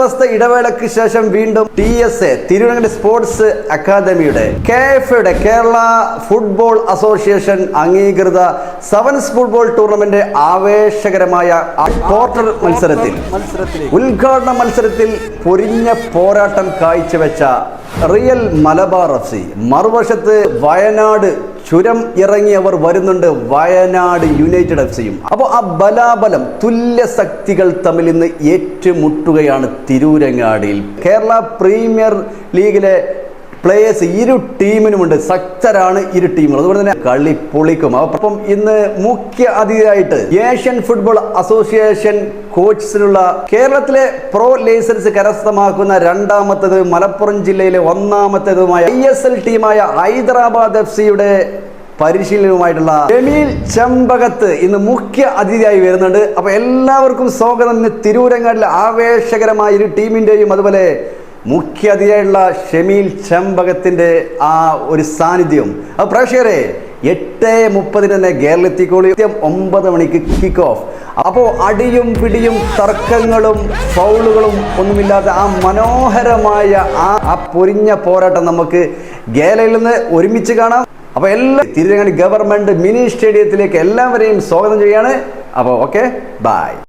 ദിവസത്തെ ഇടവേളയ്ക്ക് ശേഷം വീണ്ടും T S A Thiruvananthapuram sports അക്കാദമിയുടെ കെ എഫ് യുടെ കേരള ഫുട്ബോൾ അസോസിയേഷൻ അംഗീകൃത സെവൻസ് ഫുട്ബോൾ ടൂർണമെന്റ് ആവേശകരമായ ക്വാർട്ടർ മത്സരത്തിൽ ഉദ്ഘാടന മത്സരത്തിൽ പൊരിഞ്ഞ പോരാട്ടം കാഴ്ചവെച്ച റിയൽ മലബാർ എഫ് സി മറുവശത്ത് വയനാട് ചുരം ഇറങ്ങിയവർ വരുന്നുണ്ട് വയനാട് യുണൈറ്റഡ് എഫ് സിയും അപ്പോൾ ആ ബലാബലം തുല്യ ശക്തികൾ തമ്മിൽ ഇന്ന് ഏറ്റുമുട്ടുകയാണ് തിരൂരങ്ങാടിയിൽ. കേരള പ്രീമിയർ ലീഗിലെ പ്ലേയേഴ്സ് ഇരു ടീമിനുമുണ്ട്. ശക്തരാണ് ഇരു ടീമുകളും അതുപോലെ തന്നെ കളി പൊളിക്കും. അപ്പം ഇന്ന് മുഖ്യ അതിഥിയായിട്ട് ഏഷ്യൻ ഫുട്ബോൾ അസോസിയേഷൻ കോച്ചിനുള്ള കേരളത്തിലെ പ്രോ ലൈസൻസ് കരസ്ഥമാക്കുന്ന രണ്ടാമത്തേത് മലപ്പുറം ജില്ലയിലെ ഒന്നാമത്തേതുമായ ഐ എസ് എൽ ടീമായ ഹൈദരാബാദ് എഫ് സിയുടെ പരിശീലനവുമായിട്ടുള്ള ജമീൽ ചെമ്പകത്ത് ഇന്ന് മുഖ്യ അതിഥിയായി വരുന്നുണ്ട്. അപ്പൊ എല്ലാവർക്കും സ്വാഗതം. ഇന്ന് തിരൂരങ്ങാടിൽ ആവേശകരമായ ഒരു ടീമിന്റെയും അതുപോലെ മുഖ്യ അതിഥിയായിട്ടുള്ള ഷമീൽ ചെമ്പകത്തിന്റെ ആ ഒരു സാന്നിധ്യം. അപ്പൊ പ്രേക്ഷകരെ എട്ട് മുപ്പതിന് തന്നെ കേരളത്തിക്കോളി. ഒമ്പത് മണിക്ക് കിക്ക് ഓഫ് അപ്പോൾ അടിയും പിടിയും തർക്കങ്ങളും ഫൗളുകളും ഒന്നുമില്ലാത്ത ആ മനോഹരമായ ആ ആ പൊരിഞ്ഞ പോരാട്ടം നമുക്ക് ഗേലയിൽ നിന്ന് ഒരുമിച്ച് കാണാം. അപ്പോൾ എല്ലാ തിരുരങ്ങാടി ഗവൺമെന്റ് മിനി സ്റ്റേഡിയത്തിലേക്ക് എല്ലാവരെയും സ്വാഗതം ചെയ്യാണ് അപ്പോൾ ഓക്കെ ബൈ